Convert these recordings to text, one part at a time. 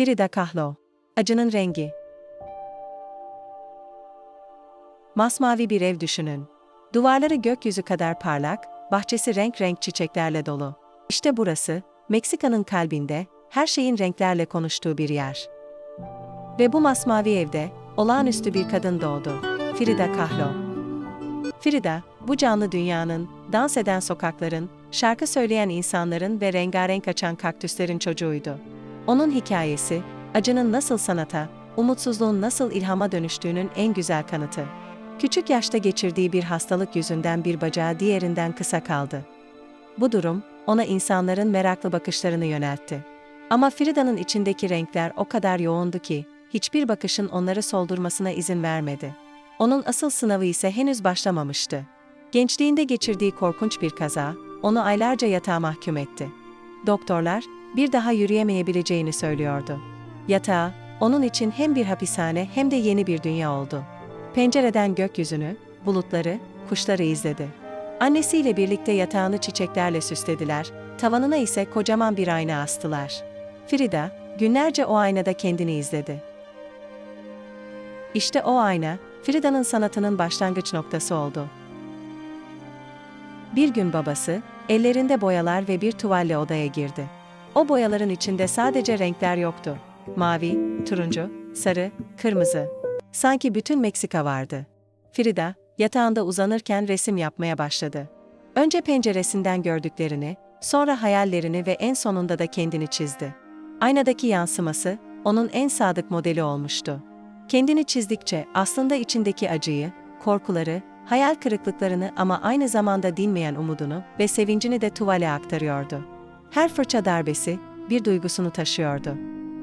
Frida Kahlo. Acının rengi. Masmavi bir ev düşünün. Duvarları gökyüzü kadar parlak, bahçesi renk renk çiçeklerle dolu. İşte burası, Meksika'nın kalbinde, her şeyin renklerle konuştuğu bir yer. Ve bu masmavi evde, olağanüstü bir kadın doğdu. Frida Kahlo. Frida, bu canlı dünyanın, dans eden sokakların, şarkı söyleyen insanların ve rengarenk açan kaktüslerin çocuğuydu. Onun hikayesi, acının nasıl sanata, umutsuzluğun nasıl ilhama dönüştüğünün en güzel kanıtı. Küçük yaşta geçirdiği bir hastalık yüzünden bir bacağı diğerinden kısa kaldı. Bu durum, ona insanların meraklı bakışlarını yöneltti. Ama Frida'nın içindeki renkler o kadar yoğundu ki, hiçbir bakışın onları soldurmasına izin vermedi. Onun asıl sınavı ise henüz başlamamıştı. Gençliğinde geçirdiği korkunç bir kaza, onu aylarca yatağa mahkum etti. Doktorlar, bir daha yürüyemeyebileceğini söylüyordu. Yatağı, onun için hem bir hapishane hem de yeni bir dünya oldu. Pencereden gökyüzünü, bulutları, kuşları izledi. Annesiyle birlikte yatağını çiçeklerle süslediler, tavanına ise kocaman bir ayna astılar. Frida, günlerce o aynada kendini izledi. İşte o ayna, Frida'nın sanatının başlangıç noktası oldu. Bir gün babası, ellerinde boyalar ve bir tuvalle odaya girdi. O boyaların içinde sadece renkler yoktu. Mavi, turuncu, sarı, kırmızı. Sanki bütün Meksika vardı. Frida, yatağında uzanırken resim yapmaya başladı. Önce penceresinden gördüklerini, sonra hayallerini ve en sonunda da kendini çizdi. Aynadaki yansıması, onun en sadık modeli olmuştu. Kendini çizdikçe aslında içindeki acıyı, korkuları, hayal kırıklıklarını ama aynı zamanda dinmeyen umudunu ve sevincini de tuvale aktarıyordu. Her fırça darbesi, bir duygusunu taşıyordu.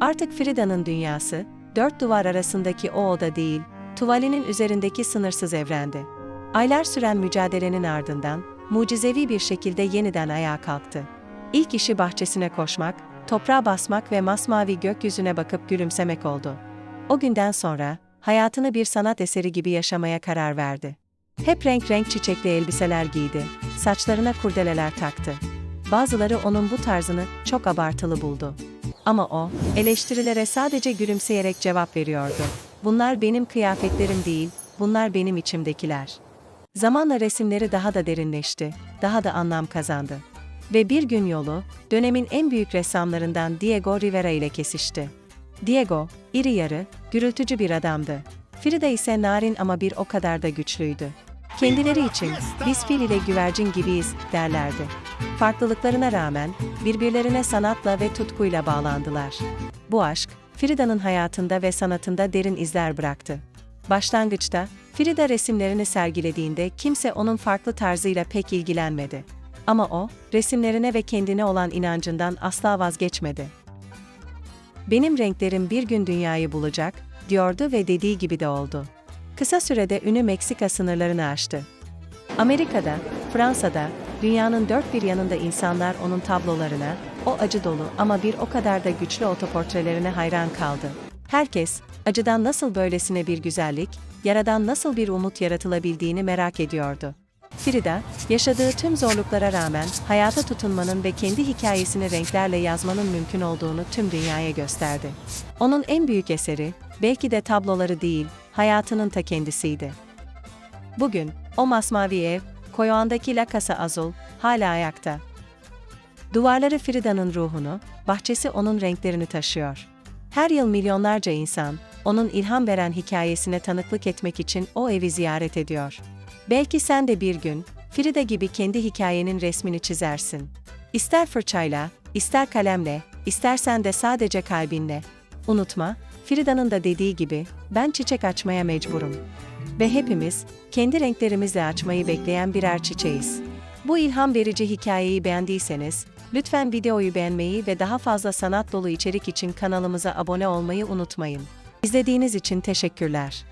Artık Frida'nın dünyası, dört duvar arasındaki o oda değil, tuvalinin üzerindeki sınırsız evrendi. Aylar süren mücadelenin ardından, mucizevi bir şekilde yeniden ayağa kalktı. İlk işi bahçesine koşmak, toprağa basmak ve masmavi gökyüzüne bakıp gülümsemek oldu. O günden sonra, hayatını bir sanat eseri gibi yaşamaya karar verdi. Hep renk renk çiçekli elbiseler giydi, saçlarına kurdeleler taktı. Bazıları onun bu tarzını çok abartılı buldu. Ama o, eleştirilere sadece gülümseyerek cevap veriyordu. Bunlar benim kıyafetlerim değil, bunlar benim içimdekiler. Zamanla resimleri daha da derinleşti, daha da anlam kazandı. Ve bir gün yolu, dönemin en büyük ressamlarından Diego Rivera ile kesişti. Diego, iri yarı, gürültücü bir adamdı. Frida ise narin ama bir o kadar da güçlüydü. Kendileri için, biz fil ile güvercin gibiyiz, derlerdi. Farklılıklarına rağmen, birbirlerine sanatla ve tutkuyla bağlandılar. Bu aşk, Frida'nın hayatında ve sanatında derin izler bıraktı. Başlangıçta, Frida resimlerini sergilediğinde kimse onun farklı tarzıyla pek ilgilenmedi. Ama o, resimlerine ve kendine olan inancından asla vazgeçmedi. Benim renklerim bir gün dünyayı bulacak, diyordu ve dediği gibi de oldu. Kısa sürede ünü Meksika sınırlarını aştı. Amerika'da, Fransa'da, dünyanın dört bir yanında insanlar onun tablolarına, o acı dolu ama bir o kadar da güçlü otoportrelerine hayran kaldı. Herkes, acıdan nasıl böylesine bir güzellik, yaradan nasıl bir umut yaratılabildiğini merak ediyordu. Frida, yaşadığı tüm zorluklara rağmen hayata tutunmanın ve kendi hikayesini renklerle yazmanın mümkün olduğunu tüm dünyaya gösterdi. Onun en büyük eseri, belki de tabloları değil, hayatının ta kendisiydi. Bugün, o masmavi ev, Koyoan'daki La Casa Azul, hala ayakta. Duvarları Frida'nın ruhunu, bahçesi onun renklerini taşıyor. Her yıl milyonlarca insan, onun ilham veren hikayesine tanıklık etmek için o evi ziyaret ediyor. Belki sen de bir gün, Frida gibi kendi hikayenin resmini çizersin. İster fırçayla, ister kalemle, istersen de sadece kalbinle. Unutma, Frida'nın da dediği gibi, ben çiçek açmaya mecburum. Ve hepimiz, kendi renklerimizle açmayı bekleyen birer çiçeğiz. Bu ilham verici hikayeyi beğendiyseniz, lütfen videoyu beğenmeyi ve daha fazla sanat dolu içerik için kanalımıza abone olmayı unutmayın. İzlediğiniz için teşekkürler.